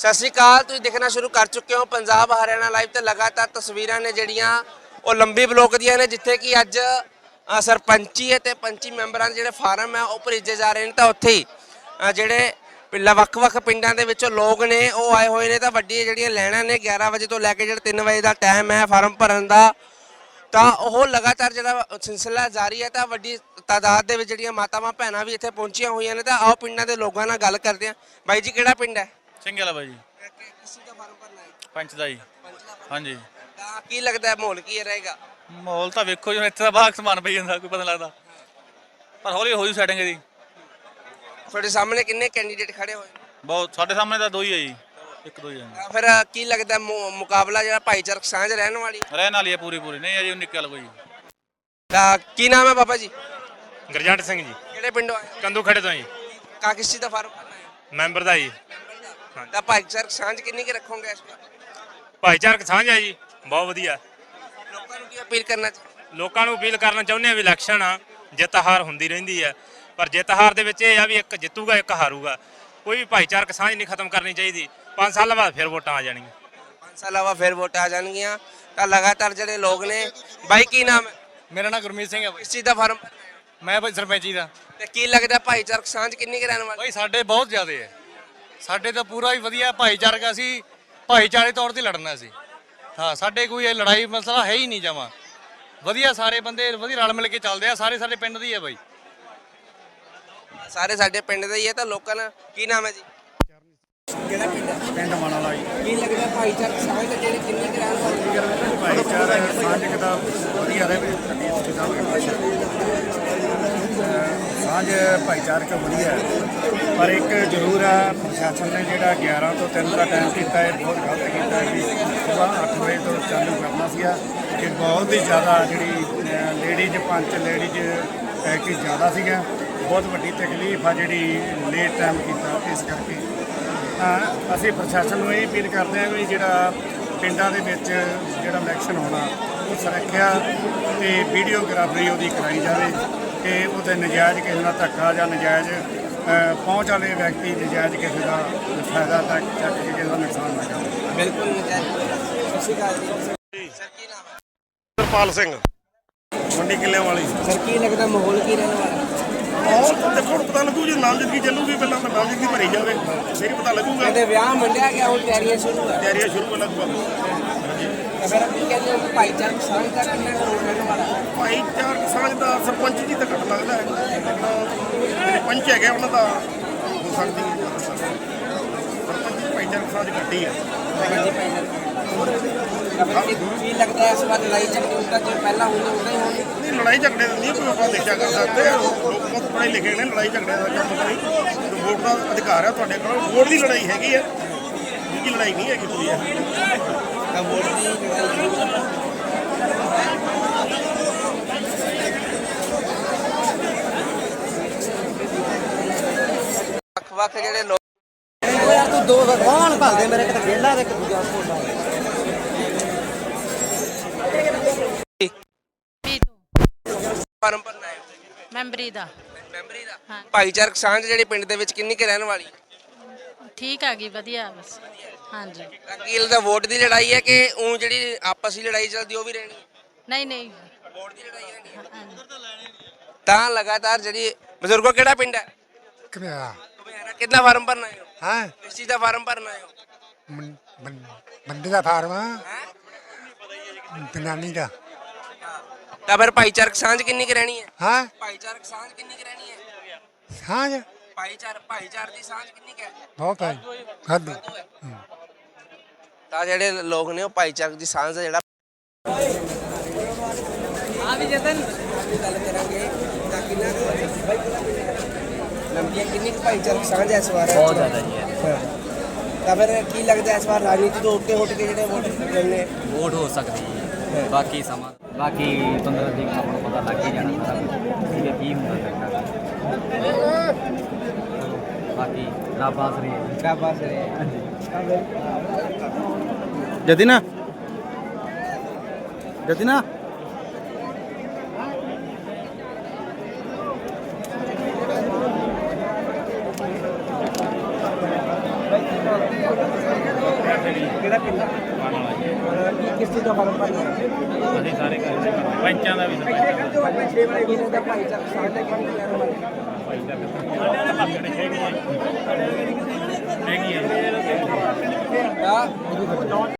ਸਤਿ ਸ਼੍ਰੀ ਅਕਾਲ ਤੁਸੀਂ ਦੇਖਣਾ ਸ਼ੁਰੂ ਕਰ ਚੁੱਕੇ ਹੋ ਪੰਜਾਬ ਹਰਿਆਣਾ ਲਾਈਵ ਤੇ ਲਗਾਤਾਰ ਤਸਵੀਰਾਂ ਨੇ ਜਿਹੜੀਆਂ ਉਹ ਲੰਬੀ ਬਲੋਕ ਦੀਆਂ ਨੇ ਜਿੱਥੇ ਕਿ ਅੱਜ ਅ, ਸਰਪੰਚੀ ਅਤੇ ਪੰਚੀ ਮੈਂਬਰਾਂ ਦੇ ਜਿਹੜੇ ਫਾਰਮ ਹੈ ਉਹ ਭਰੀਜੇ ਜਾ ਰਹੇ ਨੇ ਤਾਂ ਉੱਥੇ ਹੀ ਅ, ਜਿਹੜੇ ਪਿੰਡਾਂ ਵੱਖ-ਵੱਖ ਪਿੰਡਾਂ ਦੇ ਵਿੱਚੋਂ ਲੋਕ ਨੇ ਉਹ ਆਏ ਹੋਏ ਨੇ ਤਾਂ ਵੱਡੀਆਂ ਜਿਹੜੀਆਂ ਲੈਣਾ ਨੇ 11 ਵਜੇ ਤੋਂ ਲੈ ਕੇ ਜਿਹੜਾ 3 ਵਜੇ ਦਾ ਟਾਈਮ ਹੈ ਫਾਰਮ ਭਰਨ ਦਾ ਤਾਂ ਉਹ ਲਗਾਤਾਰ ਜਿਹੜਾ ਸਿਲਸਿਲਾ ਜਾਰੀ ਹੈ ਤਾਂ ਵੱਡੀ ਤਾਦਾਦ ਦੇ ਵਿੱਚ ਜਿਹੜੀਆਂ ਮਾਤਾਵਾਂ ਭੈਣਾਂ ਵੀ ਇੱਥੇ ਪਹੁੰਚੀਆਂ ਹੋਈਆਂ ਨੇ ਤਾਂ ਆਓ ਪਿੰਡਾਂ ਦੇ ਲੋਕਾਂ ਨਾਲ ਗੱਲ ਕਰਦੇ ਹਾਂ। ਬਾਈ ਜੀ ਕਿਹੜਾ ਪਿੰਡ ਹੈ? ਸਿੰਘ ਵਾਲਾ ਬਾਈ ਜੀ। ਕਿਸੇ ਦਾ ਫਾਰਮ ਭਰਨਾ ਹੈ ਪੰਚ ਦਾ ਜੀ। ਹਾਂਜੀ। ਤਾਂ ਕੀ ਲੱਗਦਾ ਹੈ ਮਾਹੌਲ? ਕੀ ਰਹੇਗਾ? ਮਾਹੌਲ ਤਾਂ ਵੇਖੋ ਜੀ ਇੱਥੇ ਤਾਂ ਬਾਹਰ ਸਮਾਨ ਪਈ ਜਾਂਦਾ ਕੋਈ ਪਤਾ ਲੱਗਦਾ। ਪਰ ਹੌਲੀ ਹੋ ਜੂ ਸੈਟਿੰਗ ਇਹਦੀ। ਤੁਹਾਡੇ ਸਾਹਮਣੇ ਕਿੰਨੇ ਕੈਂਡੀਡੇਟ ਖੜੇ ਹੋਏ? ਨੇ? ਬਹੁਤ ਸਾਡੇ ਸਾਹਮਣੇ ਤਾਂ ਦੋ ਹੀ ਹੈ ਜੀ। ਇੱਕ ਦੋ ਹੀ ਹੈ ਤਾਂ ਫਿਰ ਕੀ ਲੱਗਦਾ ਹੈ ਮੁ- ਮੁਕਾਬਲਾ ਜਿਹੜਾ ਭਾਈਚਾਰਕ ਸਾਂਝ ਰਹਿਣ ਵਾਲੀ? ਰਹਿਣ ਵਾਲੀ ਹੈ ਪੂਰੀ ਪੂਰੀ ਨਹੀਂ ਅਜੇ ਨਿੱਕੇ ਵਾਲਾ ਕੋਈ। ਤਾਂ ਕੀ ਨਾਮ ਹੈ ਬਾਬਾ ਜੀ? ਗਰਜੰਟ ਸਿੰਘ ਜੀ। ਕਿਹੜੇ ਪਿੰਡੋਂ ਆਏ? ਕੰਦੂ ਖੜੇ ਤੋਂ ਜੀ। ਕਾ ਕਿਸ ਦਾ ਫਾਰਮ ਭਰਨਾ ਹੈ? ਮੈਂਬਰ ਦਾ ਜੀ। ਤਾਂ ਭਾਈਚਾਰਕ ਸਾਂਝ ਕਿੰਨੀ ਕਿ ਰੱਖੋਗੇ ਇਸ ਵਾਰ? ਭਾਈਚਾਰਕ ਸਾਂਝ ਹੈ ਜੀ ਬਹੁਤ ਵਧੀਆ। ਲੋਕਾਂ ਨੂੰ ਕੀ ਅਪੀਲ ਕਰਨਾ ਚਾਹੀਦਾ ਲੋਕਾਂ ਨੂੰ ਅਪੀਲ ਕਰਨਾ ਚਾਹੁੰਦੇ ਆ ਵੀ ਇਲੈਕਸ਼ਨ ਆ ਜਿੱਤ ਹਾਰ ਹੁੰਦੀ ਰਹਿੰਦੀ ਹੈ ਪਰ ਜਿੱਤ ਹਾਰ ਦੇ ਵਿੱਚ ਇਹ ਆ ਵੀ ਇੱਕ ਜਿੱਤੂਗਾ ਇੱਕ ਹਾਰੂਗਾ। ਕੋਈ ਵੀ ਭਾਈਚਾਰਕ ਸਾਂਝ ਨਹੀਂ ਖਤਮ ਕਰਨੀ ਚਾਹੀਦੀ। 5 ਸਾਲਾਂ ਬਾਅਦ ਫਿਰ ਵੋਟਾਂ ਆ ਜਾਣਗੀਆਂ। ਪੰਜ ਸਾਲਾਂ ਬਾਅਦ ਫਿਰ ਵੋਟਾਂ ਆ ਜਾਣਗੀਆਂ। ਤਾਂ ਲਗਾਤਾਰ ਜਿਹੜੇ ਲੋਕ ਨੇ ਬਾਈ ਕੀ ਨਾਮ ਹੈ? ਮੇਰਾ ਨਾਮ ਗੁਰਮੀਤ ਸਿੰਘ ਹੈ ਬਾਈ। ਕਿਸ ਚੀਜ਼ ਦਾ ਫਾਰਮ ਮੈਂ ਭਾਈ ਸਰਪੰਚੀ ਦਾ। ਤੇ ਕੀ ਲੱਗਦਾ ਭਾਈਚਾਰਕ ਸਾਂਝ ਕਿੰਨੀ ਕੁ ਰਹਿਣ ਵਾਲੀ? ਭਾਈ ਸਾਡੇ ਬਹੁਤ ਜ਼ਿਆਦੇ ਹੈ। ਸਾਡੇ ਤਾਂ ਪੂਰਾ ਹੀ ਵਧੀਆ ਭਾਈਚਾਰਕ ਅਸੀਂ ਭਾਈਚਾਰੇ ਤੌਰ ਤੇ ਲੜਨਾ ਸੀ। ਹਾਂ ਸਾਡੇ ਕੋਈ ਇਹ ਲੜਾਈ ਮਸਲਾ ਹੈ ਹੀ ਨਹੀਂ ਜਮਾ। ਵਧੀਆ ਸਾਰੇ ਬੰਦੇ ਵਧੀਆ ਰਲ ਮਿਲ ਕੇ ਚੱਲਦੇ ਆ ਸਾਰੇ ਸਾਡੇ ਪਿੰਡ ਦੀ ਹੈ ਬਾਈ। ਸਾਰੇ ਸਾਡੇ ਪਿੰਡ ਦੇ ਹੀ ਹੈ ਤਾਂ ਲੋਕਾਂ ਨਾਲ ਕੀ ਨਾਮ ਹੈ ਜੀ? ਕਿਹੜਾ ਪਿੰਡ ਹੈ? ਪਿੰਡ ਮਨਾਲਾ ਜੀ। ਕੀ ਲੱਗਦਾ ਭਾਈਚਾਰਕ ਸਾਂਝ ਦਾ ਜਿਹੜੇ ਕਿੰਨੀ ਕੁ ਰਹਿਣ ਵਾਲੀ ਭਾਈਚਾਰਾ ਸਾਂਝ ਦਾ ਵਧੀਆ ਰਹੇ ਸਾਂਝ ਭਾਈਚਾਰਕ ਵਧੀਆ ਹੈ। ਪਰ ਇੱਕ ਜ਼ਰੂਰ ਹੈ, ਪ੍ਰਸ਼ਾਸਨ ਨੇ ਜਿਹੜਾ 11 ਤੋਂ 3 ਦਾ ਟਾਈਮ ਕੀਤਾ ਹੈ ਬਹੁਤ ਗਲਤ ਕੀਤਾ ਹੈ ਵੀ ਸਵੇਰ 8 ਵਜੇ ਤੋਂ ਚਾਲੂ ਕਰਨਾ ਸੀਗਾ ਕਿ ਬਹੁਤ ਹੀ ਜ਼ਿਆਦਾ ਜਿਹੜੀ ਲੇਡੀਜ਼ ਪੰਚ ਲੇਡੀਜ਼ ਕਿ ਜ਼ਿਆਦਾ ਸੀਗਾ। ਬਹੁਤ ਵੱਡੀ ਤਕਲੀਫ ਆ ਜਿਹੜੀ ਲੇਟ ਟਾਈਮ ਕੀਤਾ, ਇਸ ਕਰਕੇ। ਤਾਂ ਅਸੀਂ ਪ੍ਰਸ਼ਾਸਨ ਨੂੰ ਇਹ ਅਪੀਲ ਕਰਦੇ ਹਾਂ ਵੀ ਜਿਹੜਾ ਪਿੰਡਾਂ ਦੇ ਵਿੱਚ ਜਿਹੜਾ ਇਲੈਕਸ਼ਨ ਹੋਣਾ, ਉਹ ਸੁਰੱਖਿਆ ਤੇ ਵੀਡੀਓਗ੍ਰਾਫਰੀ ਉਹਦੀ ਕਰਾਈ ਜਾਵੇ ਕਿ ਉਹਦੇ ਨਜਾਇਜ਼ ਕਿਸੇ ਨਾਲ ਧੱਕਾ ਜਾਂ ਨਜਾਇਜ਼ ਪਹੁੰਚ ਵਾਲੇ ਵਿਅਕਤੀ ਨਜਾਇਜ਼ ਕਿਸੇ ਦਾ ਫਾਇਦਾ ਤੱਕ ਚੱਕ ਕੇ ਕਿਸੇ ਦਾ ਨੁਕਸਾਨ ਨਾ ਕਰਨ ਬਿਲਕੁਲ ਨਜਾਇਜ਼ ਜੀ ਸਰ ਕੀ ਨਾਮ ਹੈ? ਸਿੰਘ। ਮੰਡੀ ਕਿੱਲਿਆਂ ਵਾਲੀ। ਸਰ ਕੀ ਲੱਗਦਾ ਮਾਹੌਲ ਕੀ ਰਹਿਣ ਵਾਲਾ? ਮਾਹੌਲ ਤਾਂ ਦੇਖੋ ਪਤਾ ਲੱਗੂ ਜੇ ਨਾਮਜ਼ਦਗੀ ਚੱਲੂਗੀ ਪਹਿਲਾਂ ਤਾਂ ਨਾਮਜ਼ਦਗੀ ਭਰੀ ਜਾਵੇ ਫਿਰ ਪਤਾ ਲੱਗੂਗਾ। ਕਹਿੰਦੇ ਵਿਆਹ ਮੰਡਿਆ ਗਿਆ ਹੁਣ ਤਿਆਰੀਆਂ ਸ਼ੁਰੂ ਹੈ ਤਿਆਰੀਆਂ ਸ਼ੁਰੂ ਹੋ ਲੱਗੂਗਾ ਤਾਂ ਭਾਈਚਾਰਕ ਸਾਂਝ ਦਾ ਕਿੰਨਾ ਰੋਲ ਰਹਿਣ ਵਾਲਾ? ਭਾਈਚਾਰਕ ਸਾਂਝ ਦਾ ਸਰਪੰਚ ਜੀ ਤਾਂ ਘੱਟ ਲੱਗਦਾ ਹੈ। ਪੰਚ ਹੈਗੇ ਉਹਨਾਂ ਦਾ ਹੋ ਸਕਦੀ ਹੈ ਸਰਪੰਚ ਦੀ ਭਾਈਚਾਰਕ ਸਾਂਝ ਘੱਟ ਹੀ ਕੀ- ਲੱਗਦਾ ਇਸ ਵਾਰ? ਲੜਾਈ ਝਗੜੇ ਹੁੰਦਾ ਜੋ ਪਹਿਲਾਂ ਹੁੰਦੇ ਉਦਾਂ ਹੀ ਹੋਣਗੇ। ਨਹੀਂ ਲੜਾਈ ਝਗੜੇ ਦਾ ਨਹੀਂ ਕੋਈ ਆਪਾਂ ਦੇਖਿਆ ਕਰ ਸਕਦੇ ਲੋਕ ਬਹੁਤ ਪੜ੍ਹੇ ਲਿਖੇ ਨੇ ਲੜਾਈ ਝਗੜੇ ਦਾ ਕੰਮ ਨਹੀਂ। ਵੋਟ ਦਾ ਅਧਿਕਾਰ ਹੈ ਤੁਹਾਡੇ ਕੋਲ। ਵੋਟ ਦੀ ਲੜਾਈ ਹੈਗੀ ਹੈ। ਦੂਜੀ ਲੜਾਈ ਨਹੀਂ ਹੈਗੀ ਕੋਈ ਵੱਖ-ਵੱਖ ਜਿਹੜੇ ਲੋਕ ਯਾਰ ਤੂੰ ਦੋ ਕੌਣ ਭਾਲਦੇ ਮੇਰੇ ਕਿਤੇ ਖੇਲਾ ਤੇ ਇੱਕ ਦੂਜਾ ਸਕੂਲ ਵੀ ਤੋਂ ਫਾਰਮ ਭਰਨਾ ਹੈ। ਮੈਂਬਰੀ ਦਾ। ਮੈਂਬਰੀ ਦਾ। ਹਾਂ। ਭਾਈਚਾਰਕ ਸਾਂਝ ਜਿਹੜੀ ਪਿੰਡ ਦੇ ਵਿੱਚ ਕਿੰਨੀ ਕੁ ਰਹਿਣ ਵਾਲੀ ਠੀਕ ਆ ਗਈ ਵਧੀਆ ਬਸ। ਹਾਂਜੀ। ਅਕੀਲ ਦਾ ਵੋਟ ਦੀ ਲੜਾਈ ਹੈ ਕਿ ਉਹ ਜਿਹੜੀ ਆਪਸੀ ਲੜਾਈ ਚੱਲਦੀ ਉਹ ਵੀ ਰਹਿਣੀ ਹੈ? ਨਹੀਂ ਨਹੀਂ। ਵੋਟ ਦੀ ਲੜਾਈ ਰਹਿਣੀ ਹੈ। ਤਾਂ ਲਗਾਤਾਰ ਜਿਹੜੀ ਬਜ਼ੁਰਗੋ ਕਿਹੜਾ ਪਿੰਡ ਹੈ? ਕਿਹੜਾ ਕੁਬੇਰਾ ਕਿੰਨਾ ਫਾਰਮ ਭਰਨਾ ਹੈ ਹਾਂ? ਕਿਸ ਚੀਜ਼ ਦਾ ਫਾਰਮ ਭਰਨਾ ਹੈ ਬੰਦੇ ਦਾ ਫਾਰਮ ਆ, ਜਨਾਨੀ ਦਾ। ਤਾਂ ਫਿਰ ਭਾਈਚਾਰਕ ਸਾਂਝ ਕਿੰਨੀ ਕੁ ਰਹਿਣੀ ਹੈ? ਹਾਂ? ਭਾਈਚਾਰਕ ਸਾਂਝ ਕਿੰਨੀ ਕੁ ਰਹਿਣੀ ਹੈ? ਸਾਂਝ? ਭਾਈਚਾਰ ਭਾਈਚਾਰ ਦੀ ਸਾਂਝ ਕਿੰਨੀ ਕੁ ਹੈ? ਬਹੁਤ ਹੈ। ਖਾਦੀ ਤਾਂ ਜਿਹੜੇ ਲੋਕ ਨੇ ਉਹ ਭਾਈਚਾਰਕ ਦੀ ਸਾਂਝ ਦਾ ਜਿਹੜਾ ਆ ਵੀ ਜਤਨ। ਗੱਲ ਕਰਾਂਗੇ ਤਾਂ ਕਿੰਨਾ ਲੰਬੀਆਂ ਕਿੰਨੀ ਕੁ ਭਾਈਚਾਰਕ ਸਾਂਝ ਹੈ ਇਸ ਵਾਰ ਬਹੁਤ ਜ਼ਿਆਦਾ ਜੀ। ਤਾਂ ਫਿਰ ਕੀ ਲੱਗਦਾ ਇਸ ਵਾਰ ਰਾਜਨੀਤੀ ਤੋਂ ਉੱਤੇ ਉੱਠ ਕੇ ਜਿਹੜੇ ਵੋਟ ਮਿਲਨੇ ਵੋਟ ਹੋ ਸਕਦੀ ਹੈ ਬਾਕੀ ਸਮਾਂ ਬਾਕੀ 15 ਦਿਨ ਆਪਾਂ ਨੂੰ ਪਤਾ ਲੱਗ ਹੀ ਜਾਣਾ ਸਾਰਾ ਹੈ ਕੀ ਹੁੰਦਾ ਲੱਗਦਾ ਬਾਕੀ ਰੱਬ ਆਸਰੇ ਹੈ ਸ਼ਾਬਾਸ਼ ਰੇ ਜਦੀ ਨਾ ਕਿਹੜਾ ਪਿੰਡ ਕਿਸ ਦਾ ਫਾਰਮ ਭਰਨਾ ਅਸੀਂ ਸਾਰੇ ਕਰਦੇ ਪੰਚਾਂ ਦਾ ਵੀ ਜੋ ਆਪਣੇ 6 ਵਾਲੇ ਵੀਰੇ ਦਾ ਭਾਈਚਾਰਾ ਸਾਥ ਦੇ ਕੰਮ ਕਰਨ ਵਾਲੇ ਹੈਗੀ ਹੈ